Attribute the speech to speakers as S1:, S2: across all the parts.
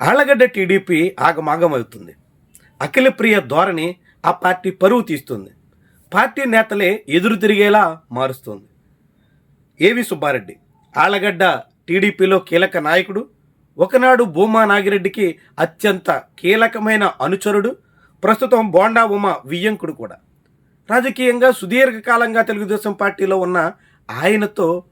S1: Allagadda TDP ఆగమాగమవుతుంది. Akhilapriya ధోరణి ఆ party పరువు తీస్తుంది. పార్టీ నేతలే ఎదురు తిరిగేలా మారుస్తుంది. ఏవి సుబ్బారెడ్డి? ఆళ్ళగడ్డ టీడీపీలో కీలక నాయకుడు ఒకనాడు భూమా నాగిరెడ్డికి అత్యంత కీలకమైన అనుచరుడు ప్రస్తుతం బోండా ఉమ వియ్యంకుడు కూడా. రాజకీయంగా సుదీర్ఘకాలంగా తెలుగుదేశం పార్టీలో ఉన్న ఆయనతో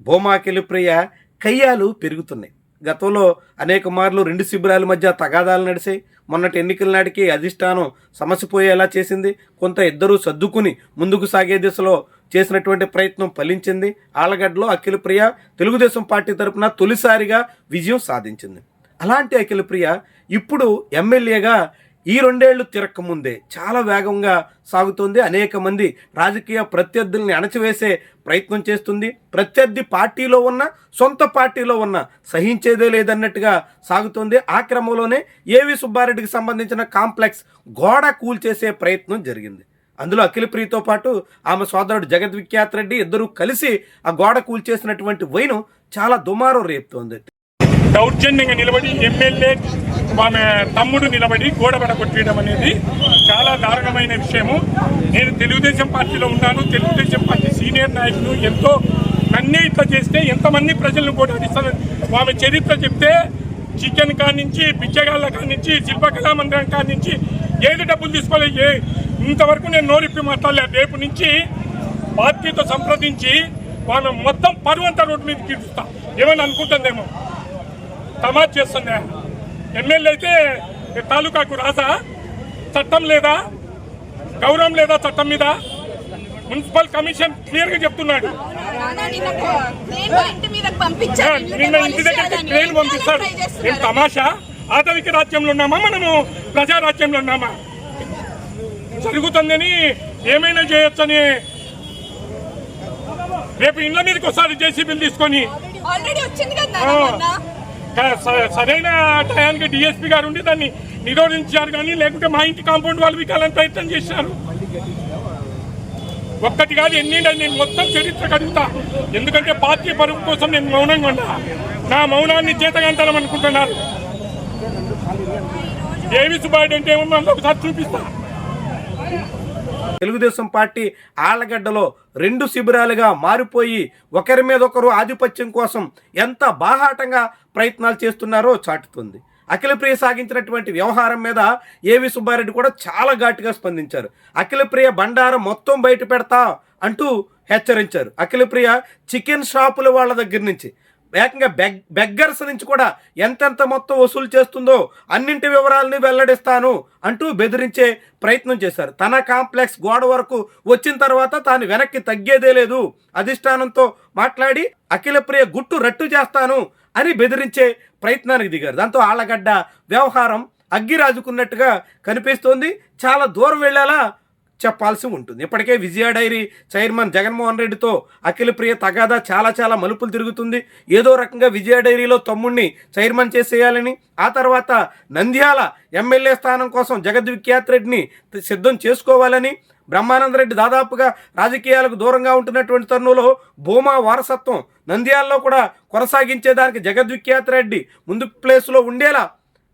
S1: భూమా కిలిప్రియ కయ్యాలు పెరుగుతున్నాయి. గతంలో అనేక మార్లు రెండు శిబిరాల మధ్య తగాదాలు నడిచాయి మొన్నటి ఎన్నికల నాటికి అధిష్టానం సమసిపోయేలా చేసింది. కొంత ఇద్దరూ సర్దుకుని ముందుకు సాగే దిశలో చేసినటువంటి ప్రయత్నం ఫలించింది. ఆలగడ్డలో అఖిలప్రియ తెలుగుదేశం పార్టీ తరపున తొలిసారిగా విజయం సాధించింది. అలాంటి అఖిలప్రియ ఇప్పుడు ఎమ్మెల్యేగా ఈ రెండేళ్ళు తిరక్కముందే చాలా వేగంగా సాగుతుంది. అనేక మంది రాజకీయ ప్రత్యర్థుల్ని అణచివేసే ప్రయత్నం చేస్తుంది. ప్రత్యర్థి పార్టీలో ఉన్న సొంత పార్టీలో ఉన్న సహించేదే లేదన్నట్టుగా సాగుతుంది. ఆ క్రమంలోనే ఏవి సుబ్బారెడ్డికి సంబంధించిన కాంప్లెక్స్ గోడ కూల్చేసే ప్రయత్నం జరిగింది. అందులో అఖిలప్రియతో పాటు ఆమె సోదరుడు జగద్విఖ్యాత్ రెడ్డి ఇద్దరూ కలిసి ఆ గోడ కూల్చేసినటువంటి వైను చాలా దుమారం రేపుతోంది.
S2: దౌర్జన్యంగా నిలబడి ఎమ్మెల్యే ఆమె తమ్ముడు నిలబడి గోడబడ కొట్టేయడం అనేది చాలా దారుణమైన విషయము. నేను తెలుగుదేశం పార్టీలో ఉన్నాను. తెలుగుదేశం పార్టీ సీనియర్ నాయకులు ఎంతో నన్నే ఇట్లా చేస్తే ఎంతమంది ప్రజలను గోడాడిస్తారు ఆమె చరిత్ర చెప్తే చికెన్ కానించి నుంచి బిచ్చగాళ్ళ నుంచి శిల్పకళా మందిరం కానించి నుంచి ఏది డబ్బులు తీసుకోలేదు? ఏ ఇంతవరకు నేను నోరిప్పి మాట్లాడలేదు రేపు నుంచి పార్టీతో సంప్రదించి ఆమె మొత్తం పరువంతా రోడ్డు మీద తీరుస్తా ఏమైనా అనుకుంటుందేమో? తమాజ్ చేస్తుందే. ఎమ్మెల్యే అయితే తాలూకాకు రాసా చట్టం లేదా? గౌరవం లేదా చట్టం మీద? మున్సిపల్ కమిషన్ క్లియర్గా చెప్తున్నాడు.
S3: నాన్న ఇంటి
S2: దగ్గర. ట్రైన్ పంపిస్తాడు ఏం
S3: చేస్తున్నారు.
S2: తమాషా? ఆటవిక రాజ్యంలో ఉన్నామా? మనము ప్రజా రాజ్యంలో ఉన్నామా? జరుగుతుందని ఏమైనా చేయొచ్చని రేపు ఇండ్ల మీదకి వస్తారు జేసీబీలు తీసుకొని స- సరైన టయానికి డిఎస్పీ గారు ఉండి దాన్ని నిరోధించారు కానీ లేకుంటే మా ఇంటి కాంపౌండ్ వాళ్ళు వికాలని ప్రయత్నం చేశారు. ఒక్కటి కాదు ఎన్ని నేను మొత్తం చరిత్ర కడుగుతా. ఎందుకంటే పార్టీ పరుగు కోసం నేను మౌనంగా ఉన్నా. నా మౌనాన్ని చేతగంటారం అనుకుంటున్నారు. ఏవి సుబ్బారెడ్డి అంటే ఏమో ఒకసారి చూపిస్తా.
S1: తెలుగుదేశం పార్టీ ఆళ్ళగడ్డలో రెండు శిబిరాలుగా మారిపోయి ఒకరి మీద ఒకరు ఆధిపత్యం కోసం ఎంత బాహాటంగా ప్రయత్నాలు చేస్తున్నారో చాటుతుంది. అఖిలప్రియ సాగించినటువంటి వ్యవహారం మీద ఏవి సుబ్బారెడ్డి కూడా చాలా ఘాటుగా స్పందించారు. అఖిలప్రియ బండారం మొత్తం బయట పెడతా అంటూ హెచ్చరించారు. అఖిలప్రియ చికెన్ షాపుల వాళ్ళ దగ్గర నుంచి ఏకంగా బెగ్ బెగ్గర్స్ నుంచి కూడా ఎంతెంత మొత్తం వసూలు చేస్తుందో అన్నింటి వివరాలని వెల్లడిస్తాను అంటూ బెదిరించే ప్రయత్నం చేశారు. తన కాంప్లెక్స్ గోడ వరకు వచ్చిన తర్వాత తాను వెనక్కి తగ్గేదే లేదు. అధిష్టానంతో మాట్లాడి అఖిలప్రియ గుట్టు రట్టు చేస్తాను అని బెదిరించే ప్రయత్నానికి దిగారు. దాంతో ఆళ్ళగడ్డ వ్యవహారం అగ్గి రాజుకున్నట్టుగా కనిపిస్తోంది. చాలా దూరం వెళ్ళేలా? చెప్పాల్సి ఉంటుంది ఇప్పటికే విజయ డైరీ చైర్మన్ జగన్మోహన్ రెడ్డితో అఖిలప్రియ తగాదా చాలా చాలా మలుపులు తిరుగుతుంది. ఏదో రకంగా విజయ డైరీలో తమ్ముణ్ణి చైర్మన్ చేసేయాలని ఆ తర్వాత నంద్యాల ఎమ్మెల్యే స్థానం కోసం జగద్విఖ్యాత్ రెడ్డిని సిద్ధం చేసుకోవాలని బ్రహ్మానంద రెడ్డి దాదాపుగా రాజకీయాలకు దూరంగా ఉంటున్నటువంటి తరుణంలో భూమా వారసత్వం నంద్యాలలో కూడా కొనసాగించేదానికి జగద్విఖ్యాత్ రెడ్డి ముందు ప్లేస్లో ఉండేలా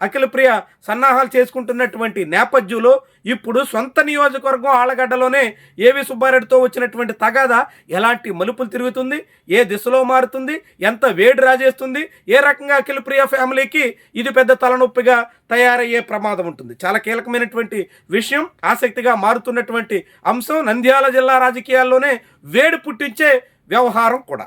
S1: అఖిలప్రియ సన్నాహాలు చేసుకుంటున్నటువంటి నేపథ్యంలో ఇప్పుడు సొంత నియోజకవర్గం ఆలగడ్డలోనే ఏవి సుబ్బారెడ్డితో వచ్చినటువంటి తగాదా ఎలాంటి మలుపులు తిరుగుతుంది? ఏ దిశలో మారుతుంది? ఎంత వేడి రాజేస్తుంది? ఏ రకంగా అఖిలప్రియ ఫ్యామిలీకి ఇది పెద్ద తలనొప్పిగా తయారయ్యే ప్రమాదం ఉంటుంది? చాలా కీలకమైనటువంటి విషయం. ఆసక్తిగా మారుతున్నటువంటి అంశం నంద్యాల జిల్లా రాజకీయాల్లోనే వేడి పుట్టించే వ్యవహారం కూడా.